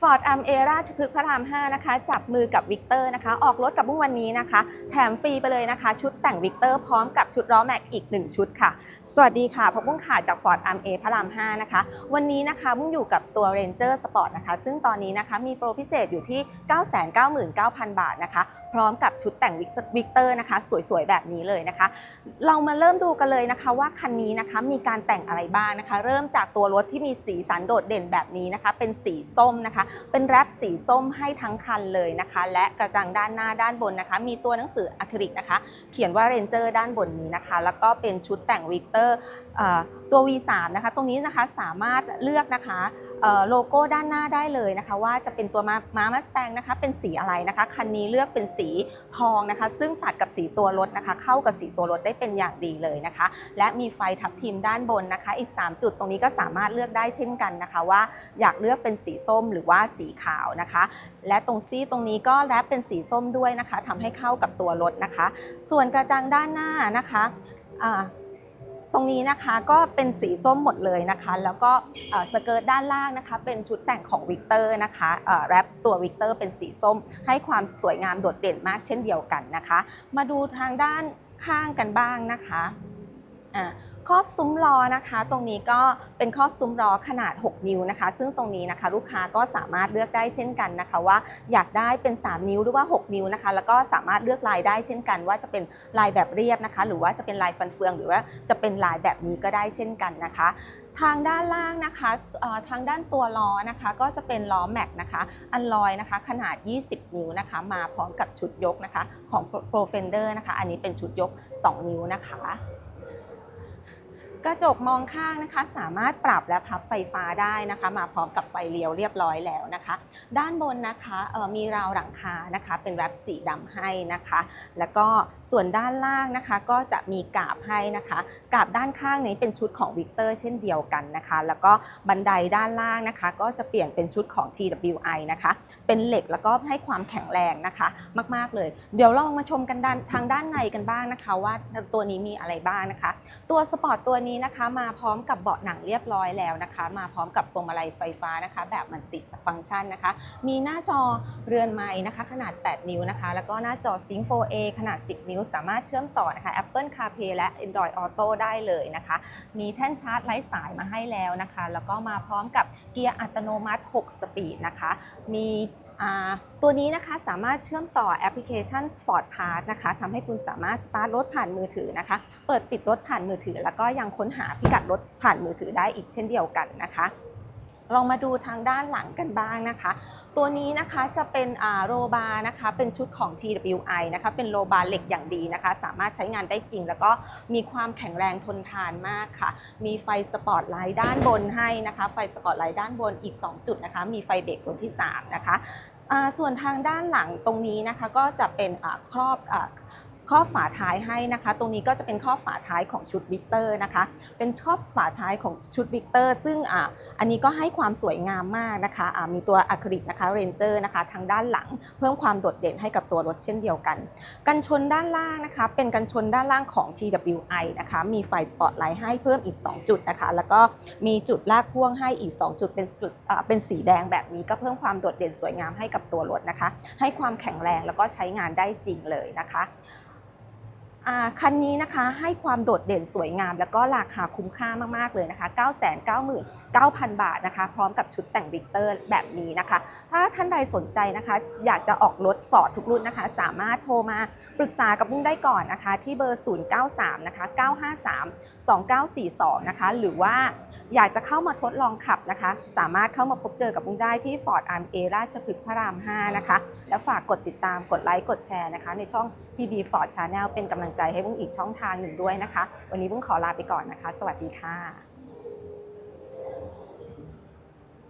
Ford a m a ราชพฤกษ์พระราม 5 นะคะ จับมือกับวิกเตอร์นะคะ ออกรถกับบุ้งวันนี้นะคะ แถมฟรีไปเลยนะคะ ชุดแต่งวิกเตอร์พร้อมกับชุดล้อแม็กอีก 1 ชุดค่ะ สวัสดีค่ะพบบุ้งค่ะจาก Ford a m a พระราม 5 นะคะ วันนี้นะคะบุ้งอยู่กับตัว Ranger Sport นะคะ ซึ่งตอนนี้นะคะมีโปรพิเศษอยู่ที่ 999,000 บาทนะคะ พร้อมกับชุดแต่งวิกเตอร์นะคะ สวยๆ แบบนี้เลยนะคะ เรามาเริ่มดูกันเลยนะคะว่าคันนี้นะคะมีการแต่งอะไรบ้างนะคะ เริ่มจากตัวรถที่มีสีสันโดดเด่นแบบนี้นะคะ เป็นสีส้มนะคะเป็นแรปสีส้มให้ทั้งคันเลยนะคะ และกระจังด้านหน้าด้านบนนะคะ มีตัวหนังสืออะคริลิกนะคะ เขียนว่าเรนเจอร์ด้านบนนี้นะคะ แล้วก็เป็นชุดแต่งวิกเตอร์ตัว V3 นะคะ ตรงนี้นะคะสามารถเลือกนะคะ โลโก้ด้านหน้าได้เลยนะคะ ว่าจะเป็นตัวมาม้ามัสแตงนะคะ เป็นสีอะไรนะคะ คันนี้เลือกเป็นสีทองนะคะ ซึ่งตัดกับสีตัวรถนะคะ เข้ากับสีตัวรถได้เป็นอย่างดีเลยนะคะ และมีไฟทับทิมด้านบนนะคะ อีก 3 จุดตรงนี้ก็สามารถเลือกได้เช่นกันนะคะ ว่าอยากเลือกเป็นสีส้มหรือว่าสีขาวนะคะ และตรงซี่ตรงนี้ก็แรปเป็นสีส้มด้วยนะคะทำให้เข้ากับตัวรถนะคะ ส่วนกระจังด้านหน้านะคะ ตรงนี้นะคะก็เป็นสีส้มหมดเลยนะคะ แล้วก็สเกิร์ตด้านล่างนะคะ เป็นชุดแต่งของวิกเตอร์นะคะแรปตัววิกเตอร์เป็นสีส้ม ให้ความสวยงามโดดเด่นมากเช่นเดียวกันนะคะ มาดูทางด้านข้างกันบ้างนะคะอ่า ครอบซุ้มล้อนะคะ ตรงนี้ก็เป็นครอบซุ้มล้อขนาด 6 นิ้วนะคะ ซึ่งตรงนี้นะคะลูกค้าก็สามารถเลือกได้เช่นกันนะคะว่าอยากได้เป็น 3 นิ้วหรือว่า 6 นิ้วนะคะ แล้วก็สามารถเลือกลายได้เช่นกัน ว่าจะเป็นลายแบบเรียบนะคะ หรือว่าจะเป็นลายฟันเฟือง หรือว่าจะเป็นลายแบบนี้ก็ได้เช่นกันนะคะทางด้านล่างนะคะทางด้านตัวล้อนะคะก็จะเป็นล้อแม็กนะคะอันลอยนะคะขนาด 20 นิ้วนะคะมาพร้อมกับชุดยกนะคะของ Pro Fender นะคะ อันนี้เป็นชุดยก 2 นิ้วนะคะ กระจกมองข้างนะคะ สามารถปรับและพับไฟฟ้าได้นะคะ มาพร้อมกับไฟเลี้ยวเรียบร้อยแล้วนะคะ ด้านบนนะคะมีราวหลังคานะคะ เป็นแรปสีดำให้นะคะ แล้วก็ส่วนด้านล่างนะคะ ก็จะมีกาบให้นะคะกาบด้านข้างนี้เป็นชุดของวิกเตอร์เช่นเดียวกันนะคะ แล้วก็บันไดด้านล่างนะคะ ก็จะเปลี่ยนเป็นชุดของ TWI นะคะ เป็นเหล็กแล้วก็ให้ความแข็งแรงนะคะ มาก ๆ เลย เดี๋ยวเรามาชมกันด้านทางด้านในกันบ้างนะคะ ว่าตัวนี้มีอะไรบ้างนะคะ ตัวสปอร์ตตัวนี้นะคะมาพร้อมกับเบาะหนังเรียบร้อยแล้วนะคะ มาพร้อมกับพวงมาลัยไฟฟ้านะคะ แบบมันติฟังก์ชันนะคะ มีหน้าจอเรือนไม้นะคะ ขนาด 8 นิ้วนะคะ แล้วก็หน้าจอ Sync 4A ขนาด 10 นิ้ว สามารถเชื่อมต่อนะคะ Apple CarPlay และ Android Auto ได้เลยนะคะ มีแท่นชาร์จไร้สายมาให้แล้วนะคะ แล้วก็มาพร้อมกับเกียร์อัตโนมัติ 6 สปีดนะคะ มี ตัวนี้นะคะสามารถเชื่อมต่อแอปพลิเคชัน Ford Pass นะคะทำให้คุณสามารถสตาร์ทรถผ่านมือถือนะคะ เปิดปิดรถผ่านมือถือ แล้วก็ยังค้นหาพิกัดรถผ่านมือถือได้อีกเช่นเดียวกันนะคะ ลองมาดูทางด้านหลังกันบ้างนะคะ ตัวนี้นะคะจะเป็นโรบาร์นะคะเป็นชุดของ TWI นะคะเป็นโรบาร์เหล็กอย่างดีนะคะ สามารถใช้งานได้จริง แล้วก็มีความแข็งแรงทนทานมากค่ะ มีไฟสปอตไลท์ด้านบนให้นะคะ ไฟสปอตไลท์ด้านบนอีก 2 จุดนะคะ มีไฟเบรกดวงที่ 3 นะคะส่วนทางด้านหลังตรงนี้นะคะก็จะเป็นอครอบ อ่าครอฝาท้ายให้นะคะ ตรงนี้ก็จะเป็นครอฝาท้ายของชุดวิกเตอร์นะคะ เป็นครอบฝาท้ายของชุดวิกเตอร์ ซึ่งอ่าอันนี้ก็ให้ความสวยงามมากนะคะอ่ามีตัวอะคริลิกนะคะเรนเจอร์นะคะทางด้านหลัง เพิ่มความโดดเด่นให้กับตัวรถเช่นเดียวกัน กันชนด้านล่างนะคะ เป็นกันชนด้านล่างของ TWI นะคะ มีไฟสปอตไลท์ให้เพิ่มอีก 2 จุดนะคะ แล้วก็มีจุดลากพ่วงให้อีก 2 จุดเป็นจุดอ่าเป็นสีแดงแบบนี้ก็เพิ่มความโดดเด่นสวยงามให้กับตัวรถนะคะ ให้ความแข็งแรงแล้วก็ใช้งานได้จริงเลยนะคะ คันนี้นะคะให้ความโดดเด่นสวยงาม แล้วก็ราคาคุ้มค่ามาก ๆ เลยนะคะ 999,000 บาทนะคะ พร้อมกับชุดแต่งวิกเตอร์แบบนี้นะคะ ถ้าท่านใดสนใจนะคะ อยากจะออกรถฟอร์ดทุกรุ่นนะคะ สามารถโทรมาปรึกษากับมุ่งได้ก่อนนะคะ ที่เบอร์ 093 นะคะ 953 2942 นะคะ หรือว่าอยากจะเข้ามาทดลองขับนะคะ สามารถเข้ามาพบเจอกับมุ้งได้ที่ Ford a r m A ราชพฤกษ์พระราม 5 นะคะ แล้วฝากกดติดตามกดไลค์กดแชร์นะคะ ในช่อง PB Ford Channel เป็นกำลังใจให้มุ้งอีกช่องทางหนึ่งด้วยนะคะ วันนี้มุ้งขอลาไปก่อนนะคะ สวัสดีค่ะ